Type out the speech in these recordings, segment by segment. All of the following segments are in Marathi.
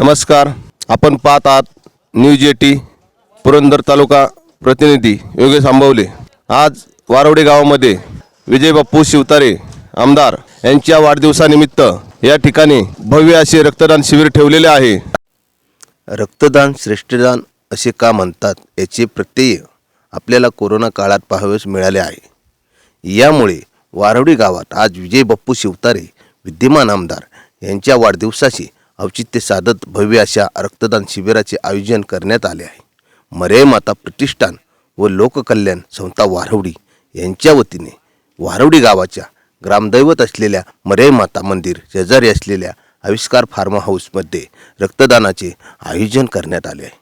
नमस्कार. आपण पाहत आहात न्यूज एटी पुरंदर तालुका प्रतिनिधी योगेश आंबवले. आज वारवडे गावामध्ये विजय बाप्पू शिवतारे आमदार यांच्या वाढदिवसानिमित्त या ठिकाणी भव्य असे रक्तदान शिबिर ठेवलेले आहे. रक्तदान श्रेष्ठदान असे का म्हणतात याचे प्रत्यय आपल्याला कोरोना काळात पाहावेस मिळाले आहे. यामुळे वारवडी गावात आज विजय बाप्पू शिवतारे विद्यमान आमदार यांच्या वाढदिवसाशी औचित्य साधत भव्य अशा रक्तदान शिबिराचे आयोजन करण्यात आले आहे. मरे माता प्रतिष्ठान व लोककल्याण संस्था वारवडी यांच्या वतीने वारवडी गावाच्या ग्रामदैवत असलेल्या मरे माता मंदिर शेजारी असलेल्या आविष्कार फार्म हाऊसमध्ये रक्तदानाचे आयोजन करण्यात आले आहे.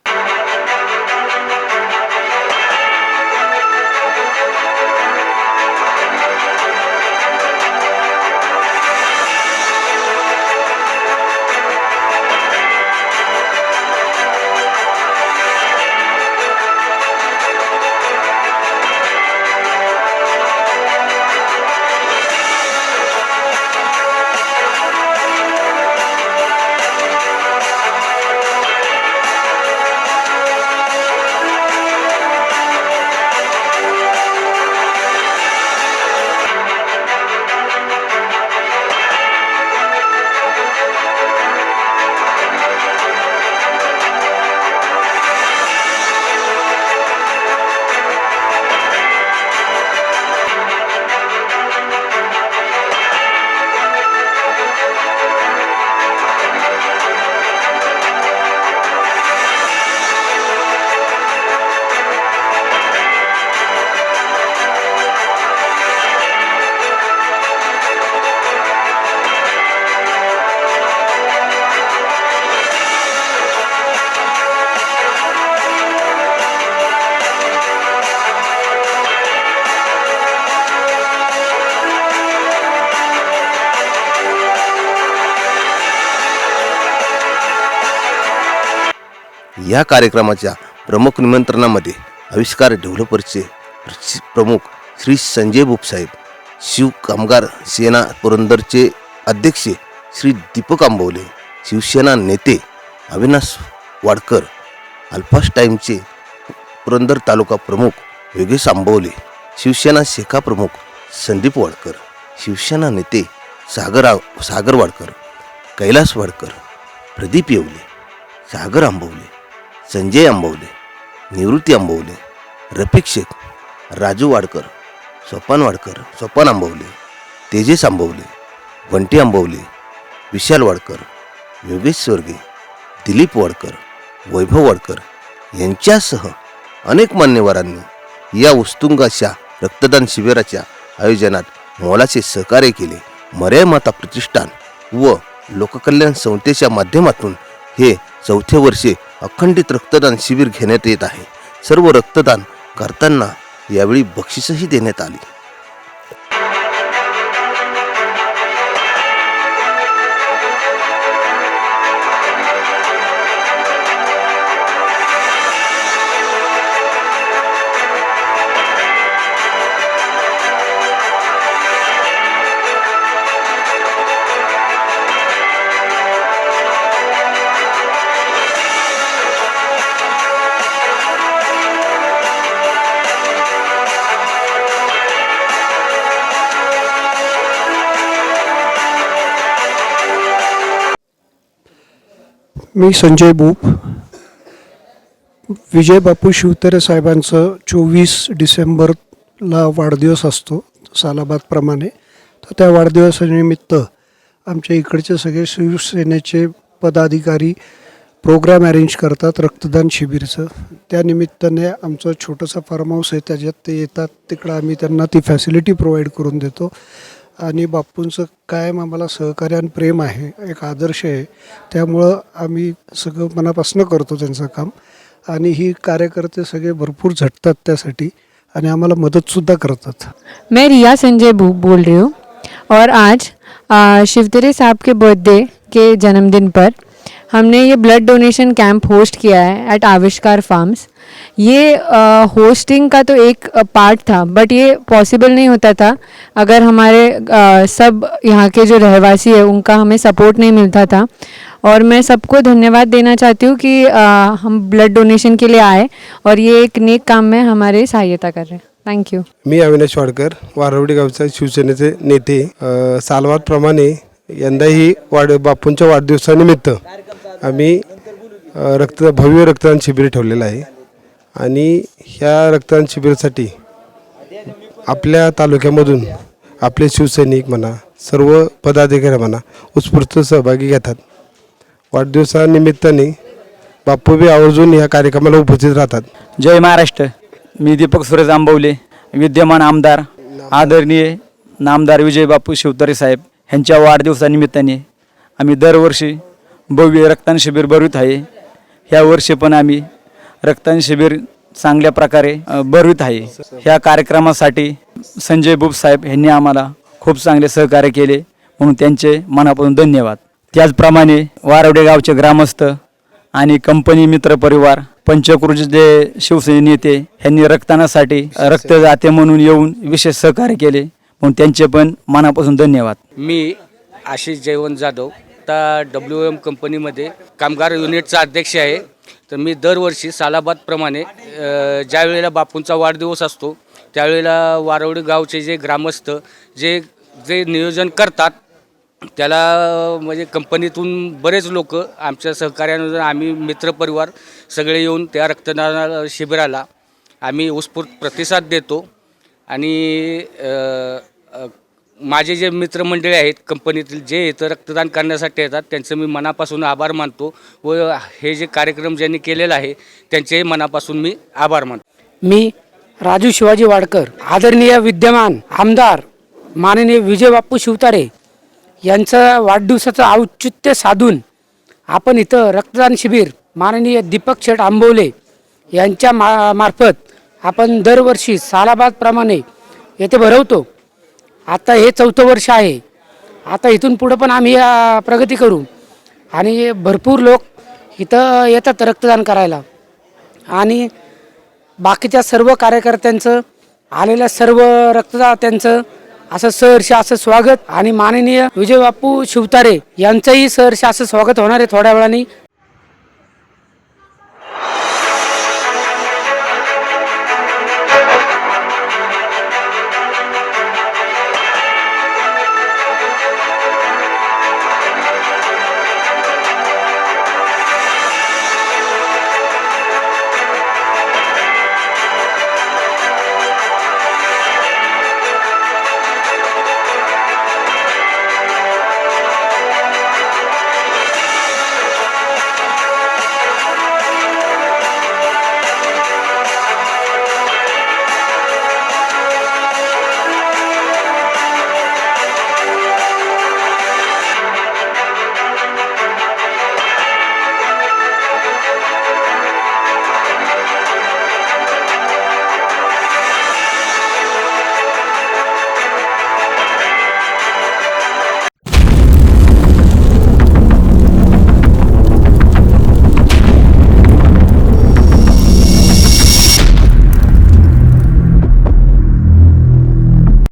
या कार्यक्रमाच्या प्रमुख निमंत्रणामध्ये आविष्कार डेव्हलपरचे प्रमुख श्री संजय बुपसाहेब शिव कामगार सेना पुरंदरचे अध्यक्ष श्री दीपक आंबवले शिवसेना नेते अविनाश वाडकर अल्फास टाईमचे पुरंदर तालुका प्रमुख योगेश आंबवले शिवसेना शेखा प्रमुख संदीप वाडकर शिवसेना नेते सागर सागर वाडकर कैलास वाडकर प्रदीप येवले सागर आंबवले. संजय आंबवले निवृत्ती आंबवले रफिक शेख राजू वाडकर सोपान वाडकर सोपान आंबवले तेजस आंबवले वंटी आंबवले विशाल वाडकर योगेश स्वर्गे दिलीप वाडकर वैभव वाडकर यांच्यासह अनेक मान्यवरांनी या उस्तुंगाच्या रक्तदान शिबिराच्या आयोजनात मोलाचे सहकार्य केले. मर्याय माता प्रतिष्ठान व लोककल्याण संस्थेच्या माध्यमातून हे चौथे वर्षे अखंडित रक्तदान शिबिर घेण्यात येत आहे. सर्व रक्तदान करताना यावेळी बक्षीसही देण्यात आली. मी संजय बुप. विजय बापू शिवतरे साहेबांचं चोवीस डिसेंबरला वाढदिवस असतो सालाबादप्रमाणे. तर त्या वाढदिवसानिमित्त आमच्या इकडचे सगळे शिवसेनेचे पदाधिकारी प्रोग्राम अरेंज करतात रक्तदान शिबिरचं. त्यानिमित्ताने आमचं छोटंसं फार्म हाऊस आहे त्याच्यात ते येतात. तिकडं आम्ही त्यांना ती फॅसिलिटी प्रोव्हाइड करून देतो. आणि बापूंचं कायम आम्हाला सहकार्य आणि प्रेम आहे एक आदर्श आहे. त्यामुळं आम्ही सगळं मनापासून करतो त्यांचं काम. आणि ही कार्यकर्ते सगळे भरपूर झटतात त्यासाठी आणि आम्हाला मदतसुद्धा करतात. मैं रिया संजय भूप बोल रही हूँ और आज आ, शिवतेरे साहब के बर्थडे के जन्मदिन पर हमने ये ब्लड डोनेशन कैंप होस्ट किया है एट आविष्कार फार्म्स ये होस्टिंग का तो एक पार्ट था बट ये पॉसिबल नहीं होता था। अगर हमारे सब यहाँ के जो रहवासी है उनका हमें सपोर्ट नहीं मिलता था। और मैं सबको धन्यवाद देना चाहती हूँ कि हम ब्लड डोनेशन के लिए आए और ये एक नेक काम में हमारी सहायता कर रहे हैं। थैंक यू मी अविनाश वाडकर वारवडी गावचा शिवसेनेचे नेते अ, सालवादप्रमाणे यंदाही वाढ बापूंच्या वाढदिवसानिमित्त आम्ही रक्त भव्य रक्तदान शिबिर ठेवलेलं आहे. आणि ह्या रक्तदान शिबिरासाठी आपल्या तालुक्यामधून आपले शिवसैनिक म्हणा सर्व पदाधिकारी म्हणा उत्स्फूर्त सहभागी घेतात. वाढदिवसानिमित्ताने बापू बी आवर्जून ह्या कार्यक्रमाला उपस्थित राहतात. जय महाराष्ट्र. मी दीपक सुरेश आंबवले विद्यमान आमदार आदरणीय नामदार विजय बापू शिवतारे साहेब ह्यांच्या वाढदिवसानिमित्ताने आम्ही दरवर्षी भव्य रक्तदान शिबिर भरवित आहे. ह्या वर्षी पण आम्ही रक्तदान शिबिर चांगल्या प्रकारे भरवीत भरवित आहे. ह्या कार्यक्रमासाठी संजय बुब साहेब यांनी आम्हाला खूप चांगले सहकार्य केले. म्हणून त्यांचे मनापासून धन्यवाद. त्याचप्रमाणे वारवडे गावचे ग्रामस्थ आणि कंपनी मित्र परिवार पंचक्रोशीचे शिवसेने नेते यांनी रक्तदानासाठी रक्तदाते म्हणून येऊन विशेष सहकार्य केले. म्हणून त्यांचे पण मनापासून धन्यवाद. मी आशिष जयवंत जाधव आता डब्ल्यू एम कंपनीमध्ये कामगार युनिटचा अध्यक्ष आहे. तर मी दरवर्षी सालाबादप्रमाणे ज्या वेळेला बापूंचा वाढदिवस असतो त्यावेळेला वारवडी गावचे जे ग्रामस्थ जे जे नियोजन करतात त्याला म्हणजे कंपनीतून बरेच लोक आमच्या सहकार्यानुसार आम्ही मित्रपरिवार सगळे येऊन त्या रक्तदान शिबिराला आम्ही उत्स्फूर्त प्रतिसाद देतो. आणि माझे जे मित्रमंडळी आहेत कंपनीतील जे इथं रक्तदान करण्यासाठी येतात त्यांचं मी मनापासून आभार मानतो व हे जे कार्यक्रम ज्यांनी केलेला आहे त्यांचेही मनापासून मी आभार मानतो. मी राजू शिवाजी वाडकर आदरणीय विद्यमान आमदार माननीय विजय बाप्पू शिवतारे यांचं वाढदिवसाचं औचित्य साधून आपण इथं रक्तदान शिबिर माननीय दीपक शेठ आंबवले यांच्या मा मार्फत आपण दरवर्षी सालाबादप्रमाणे येथे भरवतो. आता हे चौथं वर्ष आहे. आता इथून पुढं पण आम्ही प्रगती करू. आणि भरपूर लोक इथं येतात रक्तदान करायला. आणि बाकीच्या सर्व कार्यकर्त्यांचं आलेल्या सर्व रक्तदात्यांचं असं सहर्ष असं स्वागत आणि माननीय विजय बापू शिवतारे यांचंही सहर्ष असं स्वागत होणार आहे थोड्या वेळाने.